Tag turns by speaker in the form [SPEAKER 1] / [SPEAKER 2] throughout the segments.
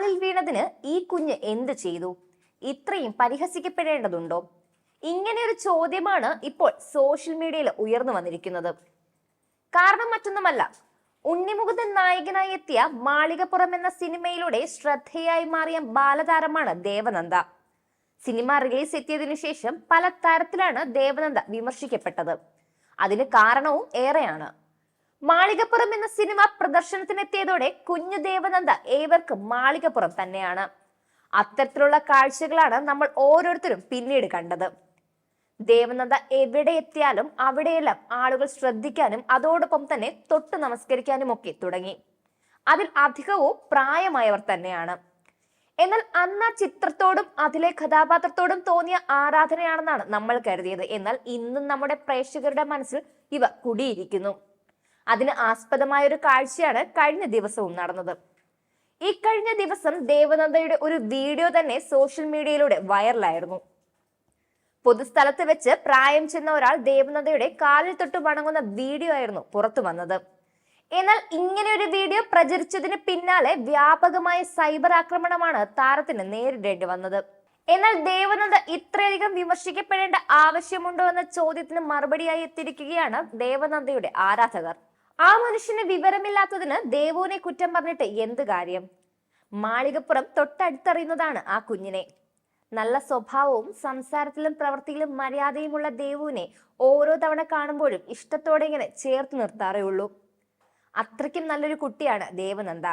[SPEAKER 1] മാറിയതിന് ഈ കുഞ്ഞ് എന്ത് ചെയ്തു? ഇത്രയും പരിഹസിക്കപ്പെടേണ്ടതുണ്ടോ? ഇങ്ങനെ ഒരു ചോദ്യമാണ് ഇപ്പോൾ സോഷ്യൽ മീഡിയയിൽ ഉയർന്നു വന്നിരിക്കുന്നത്. കാരണം മറ്റൊന്നുമല്ല ഉണ്ണിമുകുന്ദൻ നായകനായി എത്തിയ മാളികപ്പുറം എന്ന സിനിമയിലൂടെ ശ്രദ്ധേയായി മാറിയ ബാലതാരമാണ് ദേവനന്ദ. സിനിമ റിലീസ് എത്തിയതിനു ശേഷം പല തരത്തിലാണ് ദേവനന്ദ വിമർശിക്കപ്പെട്ടത്. അതിന് കാരണവും ഏറെയാണ്. മാളികപ്പുറം എന്ന സിനിമ പ്രദർശനത്തിനെത്തിയതോടെ കുഞ്ഞു ദേവനന്ദ ഏവർക്കും മാളികപ്പുറം തന്നെയാണ്. അത്തരത്തിലുള്ള കാഴ്ചകളാണ് നമ്മൾ ഓരോരുത്തരും പിന്നീട് കണ്ടത്. ദേവനന്ദ എവിടെ എത്തിയാലും അവിടെയെല്ലാം ആളുകൾ ശ്രദ്ധിക്കാനും അതോടൊപ്പം തന്നെ തൊട്ട് നമസ്കരിക്കാനും ഒക്കെ തുടങ്ങി. അതിൽ അധികവും പ്രായമായവർ തന്നെയാണ്. എന്നാൽ അന്ന് ആ ചിത്രത്തോടും അതിലെ കഥാപാത്രത്തോടും തോന്നിയ ആരാധനയാണെന്നാണ് നമ്മൾ കരുതിയത്. എന്നാൽ ഇന്നും നമ്മുടെ പ്രേക്ഷകരുടെ മനസ്സിൽ ഇവ കുടിയിരിക്കുന്നു. അതിന് ആസ്പദമായ ഒരു കാഴ്ചയാണ് കഴിഞ്ഞ ദിവസവും നടന്നത്. കഴിഞ്ഞ ദിവസം ദേവനന്ദയുടെ ഒരു വീഡിയോ തന്നെ സോഷ്യൽ മീഡിയയിലൂടെ വൈറലായിരുന്നു. പൊതുസ്ഥലത്ത് വെച്ച് പ്രായം ചെന്ന ഒരാൾ ദേവനന്ദയുടെ കാലിൽ തൊട്ട് വണങ്ങുന്ന വീഡിയോ ആയിരുന്നു പുറത്തു വന്നത്. എന്നാൽ ഇങ്ങനെ ഒരു വീഡിയോ പ്രചരിച്ചതിന് പിന്നാലെ വ്യാപകമായ സൈബർ ആക്രമണമാണ് താരത്തിന് നേരിടേണ്ടി വന്നത്. എന്നാൽ ദേവനന്ദ ഇത്രയധികം വിമർശിക്കപ്പെടേണ്ട ആവശ്യമുണ്ടോ എന്ന ചോദ്യത്തിന് മറുപടിയായി എത്തിയിരിക്കുകയാണ് ദേവനന്ദയുടെ ആരാധകർ. ആ മനുഷ്യന് വിവരമില്ലാത്തതിന് ദേവുവിനെ കുറ്റം പറഞ്ഞിട്ട് എന്ത് കാര്യം? മാളികപ്പുറം തൊട്ടടുത്തറിയുന്നതാണ് ആ കുഞ്ഞിനെ. നല്ല സ്വഭാവവും സംസാരത്തിലും പ്രവൃത്തിയിലും മര്യാദയുമുള്ള ദേവുവിനെ ഓരോ തവണ കാണുമ്പോഴും ഇഷ്ടത്തോടെ ഇങ്ങനെ ചേർത്ത് നിർത്താറേ ഉള്ളൂ. അത്രയ്ക്കും നല്ലൊരു കുട്ടിയാണ് ദേവനന്ദ.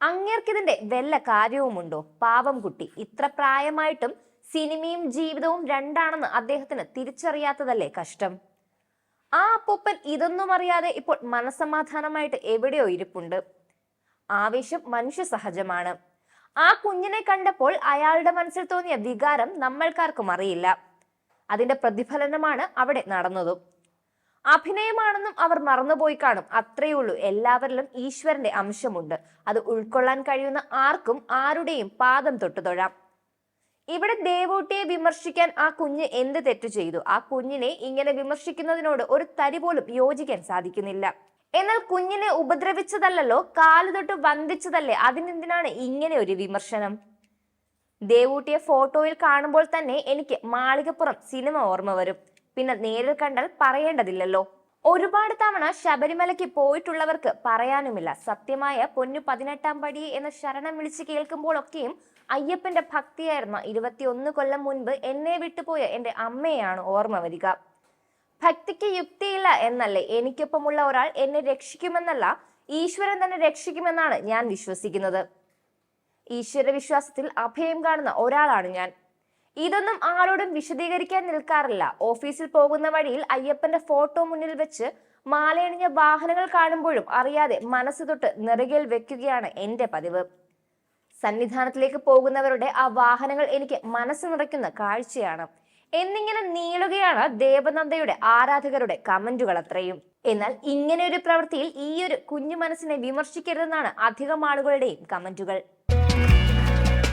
[SPEAKER 1] അങ്ങേർക്കിതിന്റെ വല്ല കാര്യവുമുണ്ടോ? പാവം കുട്ടി. ഇത്ര പ്രായമായിട്ടും സിനിമയും ജീവിതവും രണ്ടാണെന്ന് അദ്ദേഹത്തിന് തിരിച്ചറിയാത്തതല്ലേ കഷ്ടം? ആ അപ്പൂപ്പൻ ഇതൊന്നും അറിയാതെ ഇപ്പോൾ മനസമാധാനമായിട്ട് എവിടെയോ ഇരിപ്പുണ്ട്. ആവേശം മനുഷ്യ സഹജമാണ്. ആ കുഞ്ഞിനെ കണ്ടപ്പോൾ അയാളുടെ മനസ്സിൽ തോന്നിയ വികാരം നമ്മൾക്കാർക്കും അറിയില്ല. അതിന്റെ പ്രതിഫലനമാണ് അവിടെ നടന്നതും. അഭിനയമാണെന്നും അവർ മറന്നുപോയി കാണും. അത്രയേ ഉള്ളൂ. എല്ലാവരിലും ഈശ്വരന്റെ അംശമുണ്ട്. അത് ഉൾക്കൊള്ളാൻ കഴിയുന്ന ആർക്കും ആരുടെയും പാദം തൊട്ടു തൊഴാം ഇവിടെ ദേവൂട്ടിയെ വിമർശിക്കാൻ ആ കുഞ്ഞ് എന്ത് തെറ്റു ചെയ്തു? ആ കുഞ്ഞിനെ ഇങ്ങനെ വിമർശിക്കുന്നതിനോട് ഒരു തരി പോലും യോജിക്കാൻ സാധിക്കുന്നില്ല. എന്നാൽ കുഞ്ഞിനെ ഉപദ്രവിച്ചതല്ലോ കാൽ തൊട്ട് വന്ദിച്ചതല്ലേ? അതിനെന്തിനാണ് ഇങ്ങനെ ഒരു വിമർശനം? ദേവൂട്ടിയെ ഫോട്ടോയിൽ കാണുമ്പോൾ തന്നെ എനിക്ക് മാളികപ്പുറം സിനിമ ഓർമ്മ വരും. പിന്നെ നേരിൽ കണ്ടാൽ പറയേണ്ടതില്ലല്ലോ. ഒരുപാട് തവണ ശബരിമലയ്ക്ക് പോയിട്ടുള്ളവർക്ക് പറയാനുമില്ല. സത്യമായ പൊന്നു പതിനെട്ടാം പടി എന്ന ശരണം വിളിച്ച് കേൾക്കുമ്പോഴൊക്കെയും അയ്യപ്പന്റെ ഭക്തിയായിരുന്ന. ഇരുപത്തിയൊന്ന് കൊല്ലം മുൻപ് എന്നെ വിട്ടുപോയ എന്റെ അമ്മയാണ് ഓർമ്മ വരിക. ഭക്തിക്ക് യുക്തിയില്ല എന്നല്ലേ എനിക്കൊപ്പമുള്ള ഒരാൾ എന്നെ രക്ഷിക്കുമെന്നല്ല ഈശ്വരൻ തന്നെ രക്ഷിക്കുമെന്നാണ് ഞാൻ വിശ്വസിക്കുന്നത്. ഈശ്വര വിശ്വാസത്തിൽ അഭയം കാണുന്ന ഒരാളാണ് ഞാൻ. ഇതൊന്നും ആരോടും വിശദീകരിക്കാൻ നിൽക്കാറില്ല. ഓഫീസിൽ പോകുന്ന വഴിയിൽ അയ്യപ്പന്റെ ഫോട്ടോ മുന്നിൽ വെച്ച് മാലയണിഞ്ഞ വാഹനങ്ങൾ കാണുമ്പോഴും അറിയാതെ മനസ്സ് തൊട്ട് നെറുകയിൽ വെക്കുകയാണ് എന്റെ പതിവ്. സന്നിധാനത്തിലേക്ക് പോകുന്നവരുടെ ആ വാഹനങ്ങൾ എനിക്ക് മനസ്സ് നിറയ്ക്കുന്ന കാഴ്ചയാണ്. എന്നിങ്ങനെ നീളുകയാണ് ദേവനന്ദയുടെ ആരാധകരുടെ കമന്റുകൾ അത്രയും. എന്നാൽ ഇങ്ങനെ ഒരു പ്രവൃത്തിയിൽ ഈ ഒരു കുഞ്ഞു മനസ്സിനെ വിമർശിക്കരുതെന്നാണ് അധികം ആളുകളുടെയും കമന്റുകൾ.